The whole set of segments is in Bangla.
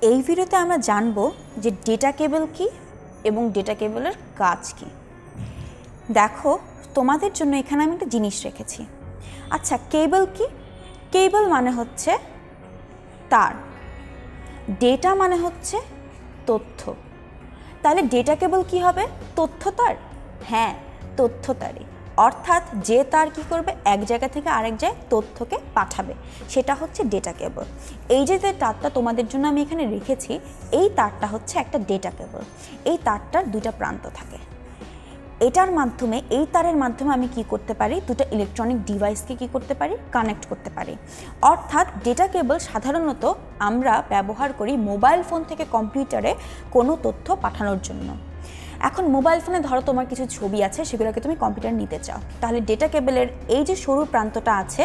এই ভিডিওতে আমরা জানব যে ডেটা কেবল কি এবং ডেটা কেবলের কাজ কি। দেখো, তোমাদের জন্য এখানে আমি একটা জিনিস রেখেছি। আচ্ছা কেবল কি? কেবল মানে হচ্ছে তার। ডেটা মানে হচ্ছে তথ্য। তাহলে ডেটা কেবল কি হবে? তথ্য তার। হ্যাঁ তথ্য তারই। অর্থাৎ যে তার কি করবে, এক জায়গা থেকে আরেক জায়গায় তথ্যকে পাঠাবে। সেটা হচ্ছে ডেটা কেবল এই যে তারটা তোমাদের জন্য আমি এখানে রেখেছি, এই তারটা হচ্ছে একটা ডেটা কেবল এই তারটার দুইটা প্রান্ত থাকে। এটার মাধ্যমে, এই তারের মাধ্যমে আমি কি করতে পারি? দুটো ইলেকট্রনিক ডিভাইসকে কি করতে পারি? কানেক্ট করতে পারি। অর্থাৎ ডেটা কেবল সাধারণত আমরা ব্যবহার করি মোবাইল ফোন থেকে কম্পিউটারে কোনো তথ্য পাঠানোর জন্য। এখন মোবাইল ফোনে ধরো তোমার কিছু ছবি আছে, সেগুলোকে তুমি কম্পিউটার নিতে চাও। তাহলে ডেটা কেবলের এই যে সরু প্রান্তটা আছে,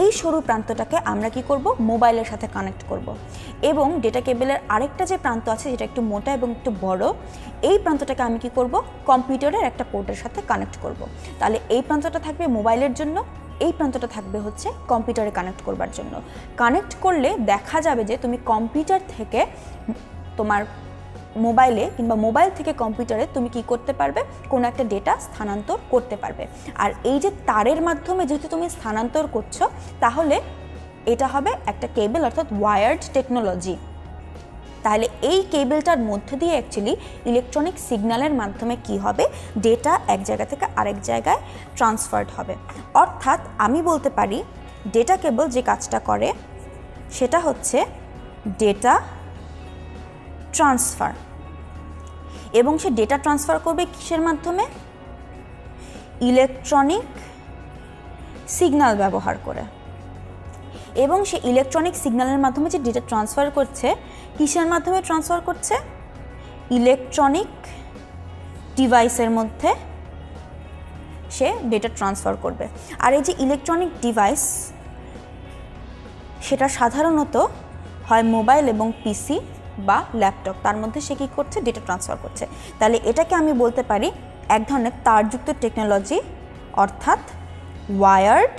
এই সরু প্রান্তটাকে আমরা কি করব? মোবাইলের সাথে কানেক্ট করব। এবং ডেটা কেবলের আরেকটা যে প্রান্ত আছে, যেটা একটু মোটা এবং একটু বড়, এই প্রান্তটাকে আমি কি করব? কম্পিউটারের একটা পোর্টের সাথে কানেক্ট করব। তাহলে এই প্রান্তটা থাকবে মোবাইলের জন্য, এই প্রান্তটা থাকবে হচ্ছে কম্পিউটারে কানেক্ট করবার জন্য। কানেক্ট করলে দেখা যাবে যে তুমি কম্পিউটার থেকে তোমার মোবাইলে কিংবা মোবাইল থেকে কম্পিউটারে তুমি কি করতে পারবে? কোনো একটা ডেটা স্থানান্তর করতে পারবে। আর এই যে তারের মাধ্যমে যেহেতু তুমি স্থানান্তর করছ, তাহলে এটা হবে একটা কেবল অর্থাৎ ওয়ার্ড টেকনোলজি তাহলে এই কেবলটার মধ্যে দিয়ে অ্যাকচুয়ালি ইলেকট্রনিক সিগন্যালের মাধ্যমে কি হবে? ডেটা এক জায়গা থেকে আরেক জায়গায় ট্রান্সফার্ড হবে। অর্থাৎ আমি বলতে পারি ডেটা কেবল যে কাজটা করে, সেটা হচ্ছে ডেটা ট্রান্সফার এবং সে ডেটা ট্রান্সফার করবে কিসের মাধ্যমে? ইলেকট্রনিক সিগনাল ব্যবহার করে। এবং সে ইলেকট্রনিক সিগন্যালের মাধ্যমে যে ডেটা ট্রান্সফার করছে, কিসের মাধ্যমে ট্রান্সফার করছে? ইলেকট্রনিক ডিভাইসের মধ্যে সে ডেটা ট্রান্সফার করবে। আর এই যে ইলেকট্রনিক ডিভাইস সেটা সাধারণত হয় মোবাইল এবং পিসি বা ল্যাপটপ, তার মধ্যে সে কী করছে? ডেটা ট্রান্সফার করছে। তাহলে এটাকে আমি বলতে পারি এক ধরনের তারযুক্ত টেকনোলজি অর্থাৎ ওয়ার্ড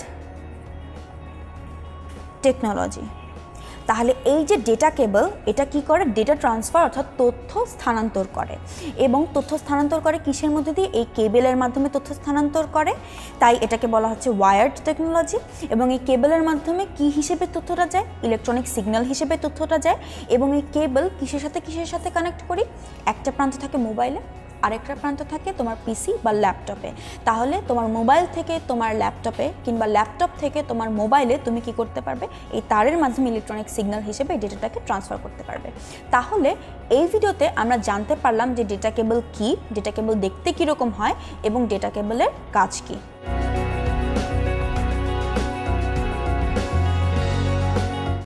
টেকনোলজি তাহলে এই যে ডেটা কেবল এটা কি করে? ডেটা ট্রান্সফার অর্থাৎ তথ্য স্থানান্তর করে। এবং তথ্য স্থানান্তর করে কিসের মধ্যে দিয়ে? এই কেবেলের মাধ্যমে তথ্য স্থানান্তর করে। তাই এটাকে বলা হচ্ছে ওয়ায়ার্ড টেকনোলজি এবং এই কেবেলের মাধ্যমে কি হিসেবে তথ্যটা যায়? ইলেকট্রনিক সিগন্যাল হিসেবে তথ্যটা যায়। এবং এই কেবল কিসের সাথে কিসের সাথে কানেক্ট করি? একটা প্রান্ত থাকে মোবাইলে আরেকটা প্রান্ত থাকে তোমার পিসি বা ল্যাপটপে তাহলে তোমার মোবাইল থেকে তোমার ল্যাপটপে কিংবা ল্যাপটপ থেকে তোমার মোবাইলে তুমি কি করতে পারবে? এই তারের মাধ্যমে ইলেকট্রনিক সিগন্যাল হিসেবে ডেটাটাকে ট্রান্সফার করতে পারবে। তাহলে এই ভিডিওতে আমরা জানতে পারলাম যে ডেটা কেবল কী ডেটা কেবল দেখতে কীরকম হয় এবং ডেটা কেবলের কাজ কী।